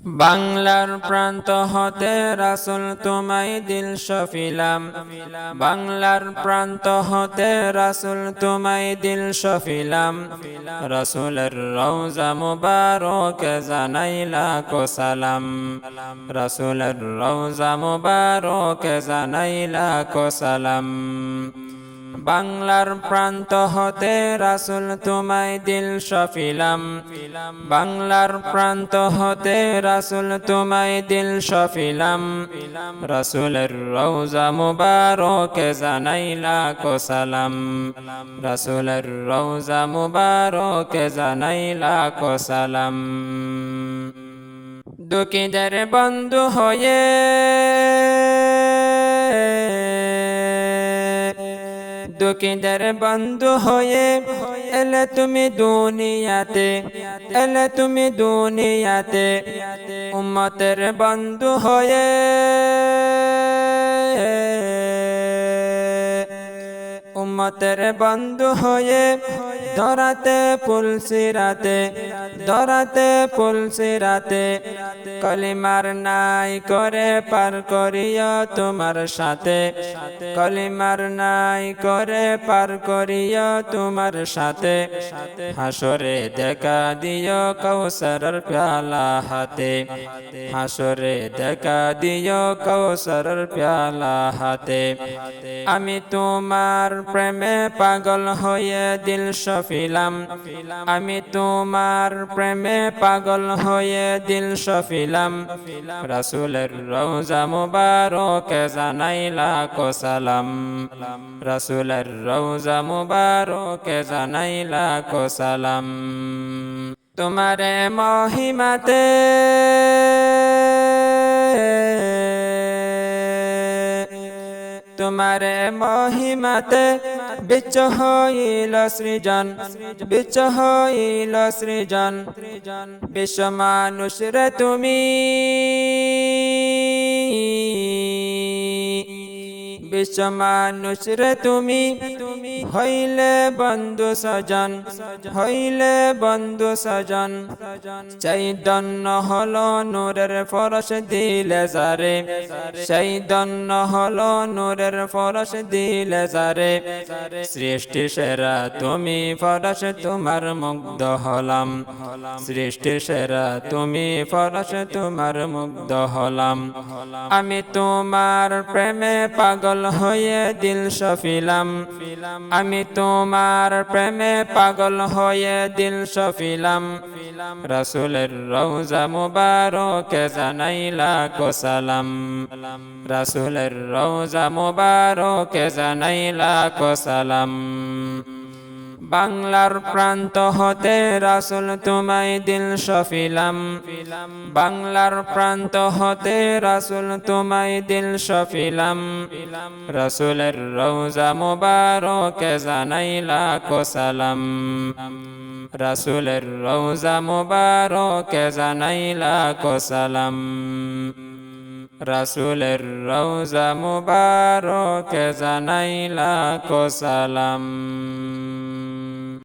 বাংলার প্রান্ত হতে রাসুল তোমায় দিল সফিলাম। বাংলার প্রান্ত হতে রাসুল তোমায় দিল সফিলাম। রাসুলের রওজা মুবারক জানাইলা কো সালাম। রাসুলের রওজা মুবারক জানাইলা কো সালাম। বাংলার প্রান্ত হতে রাসুল তোমায় দিল সফিলাম। বাংলার প্রান্ত হতে রাসুল তোমায় দিল সফিলাম। রাসুলের রওজা মুবারক জানাইলা কো সালাম। রাসুলের রওজা মুবারক জানাইলা কো সালাম। দুঃখীদের বন্ধু হয়ে দুঃখীদের বন্ধু হয়ে, এলে তুমি দুনিয়াতে, এলে তুমি দুনিয়াতে, উম্মতের বন্ধু হয়ে। উম্মতের বন্ধু হয়ে ধরাতে পুলসিরাতে ধরাতে পুলসিরাতে কলিমার নাই করে পার করিয়া তোমার সাথে, কলিমার নাই করে পার করিয়া তোমার সাথে, হাসরে দেখা দিও কৌসরের প্যালা হাতে, হাসরে দেখা দিও কৌসরের প্যালা হাতে, আমি তোমার প্রেমে পাগল হয়ে দিল সফিলাম। আমি তোমার প্রেমে পাগল হয়ে দিল সফিলাম। রাসুলের রওজা মুবারক জানাইলা কো সালাম। রাসুলের রওজা মুবারক জানাইলা কো সালাম। তোমারে মহিমাতে তোমার মহিমাতে বিচ হইল সৃজন বিচ হইল সৃজন বিশ্ব মানুষ রে তুমি। বিশ্ব মানুষ রে তুমি হইলে বন্ধু সজন হইলে বন্ধু সজন চৈতন্য হলো নূরের ফরস দিলে যারে চৈতন্য হলো নূরের ফরস দিলে যারে সৃষ্টি সেরা তুমি ফরস তোমার মুগ্ধ হলাম। সৃষ্টি সেরা তুমি ফরস তোমার মুগ্ধ হলাম। আমি তোমার প্রেমে পাগল হয়ে দিল সফিলাম। আমি তোমার প্রেমে পাগল হয়ে দিল সফিলাম। রাসুলের রৌজা মুবারকে জানাইলা কোসালাম রাসুলের রৌজা মুবারকে জানাইলা কো সালাম। বাংলার প্রান্ত হতে রাসুল তোমায় দিল সফিলাম। বাংলার প্রান্ত হতে রাসুল তোমায় দিল সফিলাম। রাসুলের রওজা মুবারক জানাইলা কো সালাম। রাসুলের রওজা মুবারক জানাইলা কো সালাম। রাসুলের রওজা মুবারক জানাইলা কো সালাম।